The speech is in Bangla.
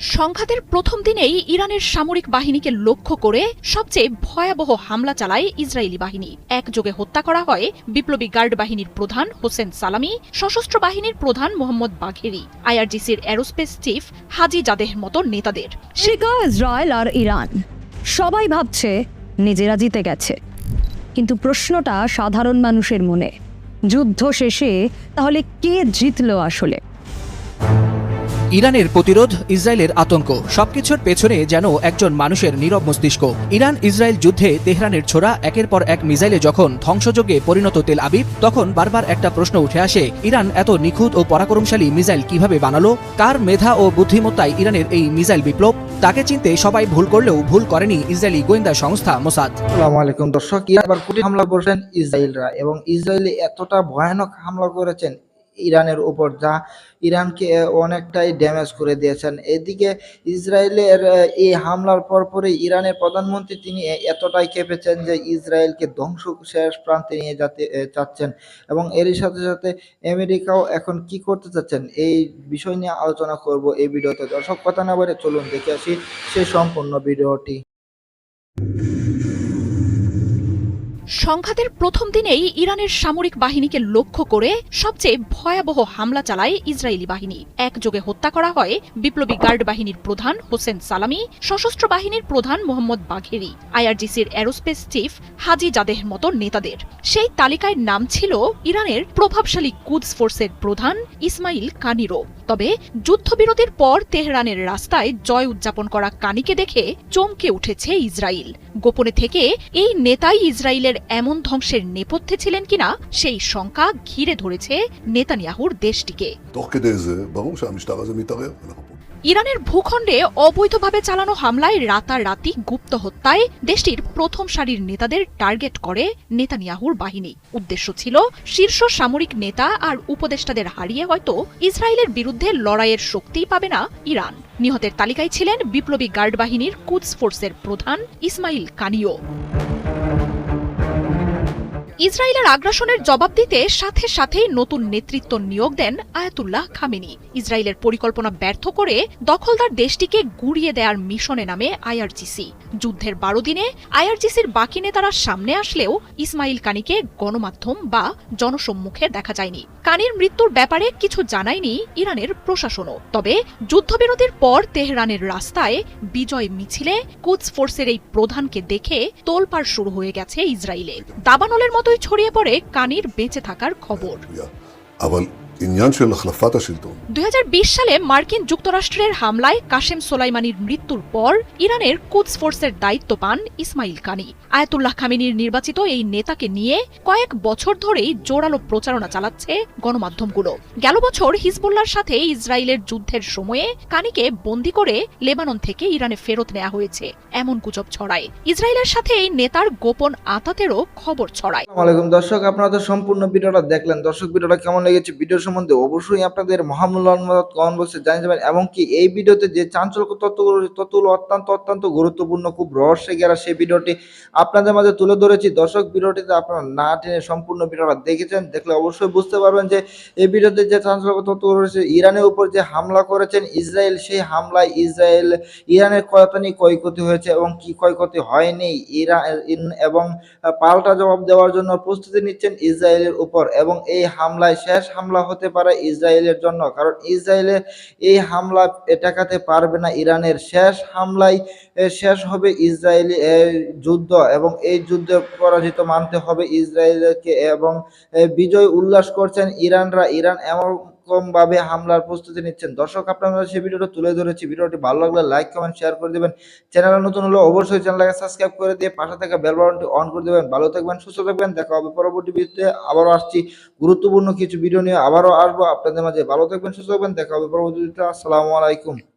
সংঘাতের প্রথম দিনেই ইরানের সামরিক বাহিনীকে লক্ষ্য করে সবচেয়ে ভয়াবহ হামলা চালায় ইসরায়েলি বাহিনী। একযোগে হত্যা করা হয় বিপ্লবী গার্ড বাহিনীর প্রধান হোসেন সালামি, সশস্ত্র বাহিনীর প্রধান মোহাম্মদ বাঘেরি, আইআরজিসির অ্যারোস্পেস চিফ হাজি জাদেহ মতো নেতাদের। শিকা ইসরায়েল আর ইরান। সবাই ভাবছে নিজেরা জিতে গেছে। কিন্তু প্রশ্নটা সাধারণ মানুষের মনে। যুদ্ধ শেষে তাহলে কে জিতল আসলে? ইরানের প্রতিরোধ ইসরায়েলের আতঙ্ক। সবকিছুর পেছনে যেন একজন মানুষের নীরব মস্তিষ্ক। ইরান ইসরায়েল যুদ্ধে তেহরানের ছোড়া একের পর এক মিসাইলে যখন ধ্বংসযোগে পরিণত তেল আবিব, তখন বারবার একটা প্রশ্ন উঠে আসে, ইরান এত নিখুঁত ও পরাক্রমশালী মিসাইল কীভাবে বানালো? কার মেধা ও বুদ্ধিমত্তায় ইরানের এই মিসাইল বিপ্লব? তাকে চিনতে সবাই ভুল করলেও ভুল করেনি ইসরায়েলি গোয়েন্দা সংস্থা মোসাদ। দর্শক হামলা করেছেন ইসরায়েলরা এবং ইসরায়েলে এতটা ভয়ানক হামলা করেছেন ইরানের উপর, যা ইরানকে অনেকটাই ড্যামেজ করে দিয়েছেন। এদিকে ইসরায়েলের এই হামলার পরপরই ইরানের প্রধানমন্ত্রী তিনি এতটাই কেঁপেছেন যে ইসরায়েলকে ধ্বংস শেষ প্রান্তে নিয়ে যেতে চাচ্ছেন এবং এরই সাথে সাথে আমেরিকাও এখন কি করতে চাচ্ছেন, এই বিষয় নিয়ে আলোচনা করব এই ভিডিওতে। দর্শক, কথা না বলে চলুন, দেখে আসি সেই সম্পূর্ণ ভিডিওটি। সংঘাতের প্রথম দিনেই ইরানের সামরিক বাহিনীকে লক্ষ্য করে সবচেয়ে ভয়াবহ হামলা চালায় ইসরায়েলি বাহিনী। একযোগে হত্যা করা হয় বিপ্লবী গার্ড বাহিনীর প্রধান হোসেন সালামি, সশস্ত্র বাহিনীর প্রধান মোহাম্মদ বাঘেরি, আইআরজিসির অ্যারোস্পেস চিফ হাজি জাদেহ মতো নেতাদের। সেই তালিকায় নাম ছিল ইরানের প্রভাবশালী কুদস ফোর্সের প্রধান ইসমাইল কানিরো। তবে যুদ্ধবিরতির পর তেহরানের রাস্তায় জয় উদযাপন করা কানিকে দেখে চমকে উঠেছে ইসরায়েল গোপনে থেকে এই নেতাই ইসরায়েলের এমন ধ্বংসের নেপথ্যে ছিলেন কিনা সেই শঙ্কা ঘিরে ধরেছে নেতানিয়াহুর দেশটিকে। ইরানের ভূখণ্ডে অবৈধভাবে চালানো হামলায় রাতারাতি গুপ্ত হত্যায় দেশটির প্রথম সারির নেতাদের টার্গেট করে নেতানিয়াহুর বাহিনী। উদ্দেশ্য ছিল শীর্ষ সামরিক নেতা আর উপদেষ্টাদের হারিয়ে হয়তো ইসরায়েলের বিরুদ্ধে লড়াইয়ের শক্তি পাবে না ইরান। নিহতের তালিকায় ছিলেন বিপ্লবী গার্ড বাহিনীর কুদস ফোর্সের প্রধান ইসমাইল কানিও। ইসরায়েলের আগ্রাসনের জবাব দিতে সাথে সাথেই নতুন নেতৃত্ব নিয়োগ দেন আয়াতুল্লাহ খামেনি। ইসরায়েলের পরিকল্পনা ব্যর্থ করে দখলদার দেশটিকে গুড়িয়ে দেওয়ার মিশনে নামে আইআরজিসি। যুদ্ধের বারো দিনে আইআরজিসির বাকি নেতারা সামনে আসলেও ইসমাইল কানিকে গণমাধ্যম বা জনসম্মুখে দেখা যায়নি। কানির মৃত্যুর ব্যাপারে কিছু জানায়নি ইরানের প্রশাসনও। তবে যুদ্ধবিরতির পর তেহরানের রাস্তায় বিজয় মিছিলে কুদস ফোর্সের এই প্রধানকে দেখে তোলপাড় শুরু হয়ে গেছে ইসরায়েলে। দাবানলের মতোই ছড়িয়ে পড়ে কানির বেঁচে থাকার খবর। עניין של החלפת השלטון, দুই সালে মার্কিন যুক্তরাষ্ট্রের হামলায় কাশেম সোলাইমানির মৃত্যুর পর ইরানের কুদস ফোর্সের দায়িত্ব পান ইসমাইল কানি আয়াতুল্লাহ খামিনির নির্বাচিত এই নেতাকে নিয়ে কয়েক বছর ধরেই জোরালো প্রচারণা চালাচ্ছে গণমাধ্যমগুলো গেল বছর হিজবুল্লার সাথে ইসরায়েলের যুদ্ধের সময়ে কানিকে বন্দি করে লেবানন থেকে ইরানে ফেরত নেওয়া হয়েছে এমন গুজব ছড়ায় ইসরায়েলের সাথে এই নেতার গোপন আতাতেরও খবর ছড়ায় আসসালামু আলাইকুম দর্শক আপনারা তো সম্পূর্ণ ভিডিওটা দেখলেন দর্শক ভিডিওটা কেমন লেগেছে ভিডিও সম্বন্ধে অবশ্যই আপনাদের মহামূল্যায়ন মতামত কমেন্ট জানিয়ে যাবেন এমনকি এই ভিডিওতে যে চাঞ্চল্য তথ্যগুলো তথ্যগুলো অত্যন্ত অত্যন্ত গুরুত্বপূর্ণ, খুব রহস্যে গেরা সেই ভিডিওটি আপনাদের মাঝে তুলে ধরেছি। দর্শক, ভিডিওটিতে আপনারা না টেনে সম্পূর্ণ ভিডিওটা দেখেছেন, দেখলে অবশ্যই বুঝতে পারবেন যে এই ভিডিওতে যে চাঞ্চল্য তথ্যগুলো রয়েছে, ইরানের উপর যে হামলা করেছেন ইসরায়েল, সেই হামলায় ইসরায়েল, ইরানের কয়তানি ক্ষয়ক্ষতি হয়েছে এবং কি ক্ষয়ক্ষতি হয়নি ইরান এবং পাল্টা জবাব দেওয়ার জন্য প্রস্তুতি নিচ্ছেন ইসরায়েলের উপর এবং এই হামলায় শেষ হামলা হতে পারে ইসরায়েলের জন্য, কারণ ইসরায়েলের এই হামলা ঠেকাতে পারবে না ইরানের। শেষ হামলায় শেষ হবে ইসরায়েলি যুদ্ধ এবং এই যুদ্ধে পরাজিত মানতে হবে ইসরায়েলকে এবং বিজয় উল্লাস করছেন ইরানরা। ইরান এমন কম ভাবে হামলার প্রস্তুতি নিচ্ছেন। দর্শক, আপনারা সেই ভিডিওটা তুলে ধরেছি। ভিডিওটি ভালো লাগলে লাইক কমেন্ট শেয়ার করে দেবেন। চ্যানেল নতুন হলে অবশ্যই চ্যানেলটাকে সাবস্ক্রাইব করে দিয়ে পাশে থাকা বেল বাটনটি অন করে দেবেন। ভালো থাকবেন, সুস্থ থাকবেন। দেখা হবে পরবর্তী ভিডিওতে। আবারও আসছি। গুরুত্বপূর্ণ কিছু ভিডিও নিয়ে আবারও আসব আপনাদের মাঝে। ভালো থাকবেন, সুস্থ থাকবেন। দেখা হবে পরবর্তী ভিডিওতে। আসসালামু আলাইকুম।